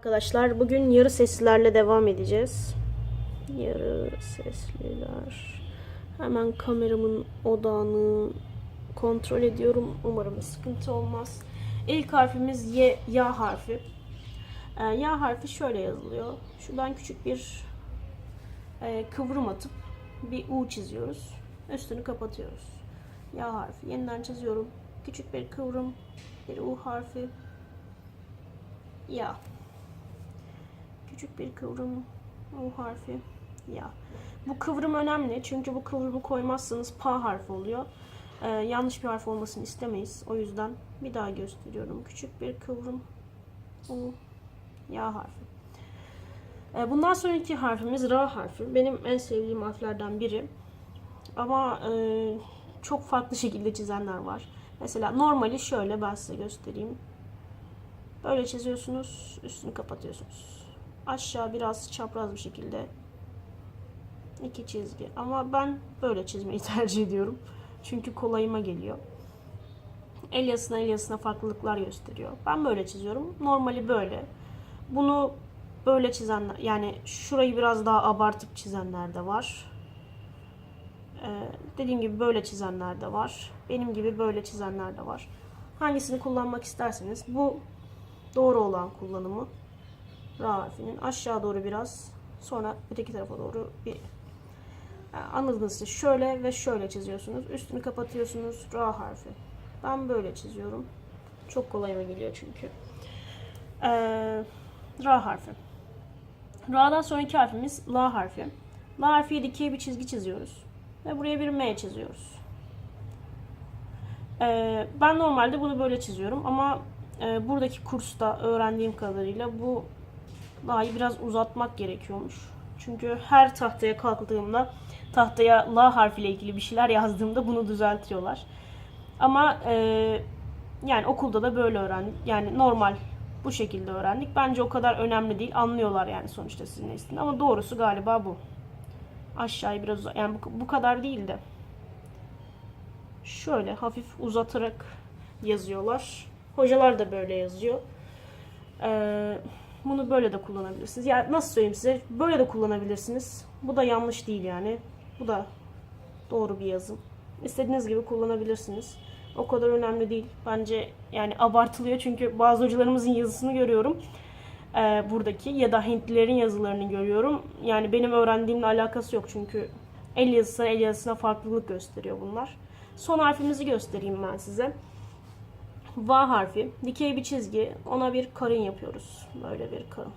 Arkadaşlar bugün yarı seslilerle devam edeceğiz. Yarı sesliler. Hemen kameramın odağını kontrol ediyorum. Umarım sıkıntı olmaz. İlk harfimiz Y, ya harfi. Ee, ya harfi şöyle yazılıyor. Şuradan küçük bir e, kıvrım atıp bir U çiziyoruz. Üstünü kapatıyoruz. Ya harfi. Yeniden çiziyorum. Küçük bir kıvrım, bir U harfi. Ya küçük bir kıvrım U harfi ya. Bu kıvrım önemli çünkü bu kıvrımı koymazsanız pa harfi oluyor. Ee, yanlış bir harf olmasını istemeyiz. O yüzden bir daha gösteriyorum. Küçük bir kıvrım U ya harfi. Ee, bundan sonraki harfimiz Ra harfi. Benim en sevdiğim harflerden biri. Ama e, çok farklı şekilde çizenler var. Mesela normali şöyle ben size göstereyim. Böyle çiziyorsunuz, üstünü kapatıyorsunuz. Aşağı biraz çapraz bir şekilde iki çizgi. Ama ben böyle çizmeyi tercih ediyorum. Çünkü kolayıma geliyor. El yazısına el yazısına farklılıklar gösteriyor. Ben böyle çiziyorum. Normali böyle. Bunu böyle çizenler, yani şurayı biraz daha abartıp çizenler de var. Ee, dediğim gibi böyle çizenler de var. Benim gibi böyle çizenler de var. Hangisini kullanmak isterseniz bu doğru olan kullanımı Ra harfinin aşağı doğru biraz sonra öteki tarafa doğru bir yani anladınız işte şöyle ve şöyle çiziyorsunuz. Üstünü kapatıyorsunuz Ra harfi. Ben böyle çiziyorum. Çok kolayıma geliyor çünkü. Ee, Ra harfi. Ra'dan sonraki harfimiz La harfi. La harfiye dikey bir çizgi çiziyoruz. Ve buraya bir M çiziyoruz. Ee, ben normalde bunu böyle çiziyorum ama e, buradaki kursta öğrendiğim kadarıyla bu La'yı biraz uzatmak gerekiyormuş. Çünkü her tahtaya kalktığımda tahtaya La harfiyle ilgili bir şeyler yazdığımda bunu düzeltiyorlar. Ama e, yani okulda da böyle öğrendik. Yani normal bu şekilde öğrendik. Bence o kadar önemli değil. Anlıyorlar yani sonuçta sizin ne. Ama doğrusu galiba bu. Aşağıya biraz uzat. Yani bu, bu kadar değil de. Şöyle hafif uzatarak yazıyorlar. Hocalar da böyle yazıyor. Ee, bunu böyle de kullanabilirsiniz. Yani nasıl söyleyeyim size? Böyle de kullanabilirsiniz. Bu da yanlış değil yani. Bu da doğru bir yazım. İstediğiniz gibi kullanabilirsiniz. O kadar önemli değil. Bence yani abartılıyor çünkü bazı hocalarımızın yazısını görüyorum. Ee, buradaki ya da Hintlilerin yazılarını görüyorum. Yani benim öğrendiğimle alakası yok çünkü el yazısına el yazısına farklılık gösteriyor bunlar. Son harfimizi göstereyim ben size. Va harfi. Dikey bir çizgi. Ona bir karın yapıyoruz. Böyle bir karın.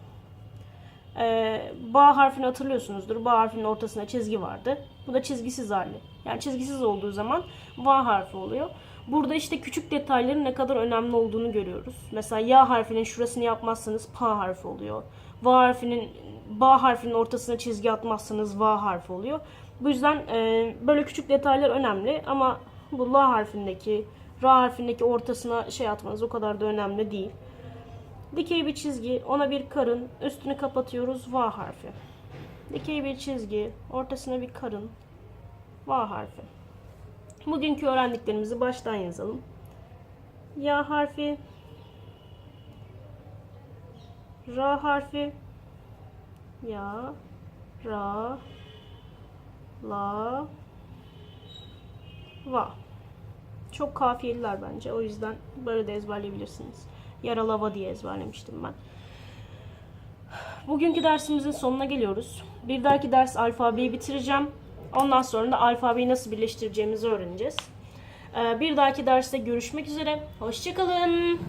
Ee, ba harfini hatırlıyorsunuzdur. Ba harfinin ortasında çizgi vardı. Bu da çizgisiz hali. Yani çizgisiz olduğu zaman va harfi oluyor. Burada işte küçük detayların ne kadar önemli olduğunu görüyoruz. Mesela ya harfinin şurasını yapmazsanız pa harfi oluyor. Va harfinin ba harfinin ortasına çizgi atmazsanız va harfi oluyor. Bu yüzden e, böyle küçük detaylar önemli ama bu la harfindeki ra harfindeki ortasına şey atmanız o kadar da önemli değil. Dikey bir çizgi, ona bir karın, üstünü kapatıyoruz va harfi. Dikey bir çizgi, ortasına bir karın, va harfi. Bugünkü öğrendiklerimizi baştan yazalım. Ya harfi, ra harfi, ya, ra, la, va. Çok kafiyeliler bence. O yüzden böyle de ezberleyebilirsiniz. Yaralava diye ezberlemiştim ben. Bugünkü dersimizin sonuna geliyoruz. Bir dahaki ders alfabeyi bitireceğim. Ondan sonra da alfabeyi nasıl birleştireceğimizi öğreneceğiz. Ee, Bir dahaki derste görüşmek üzere. Hoşçakalın.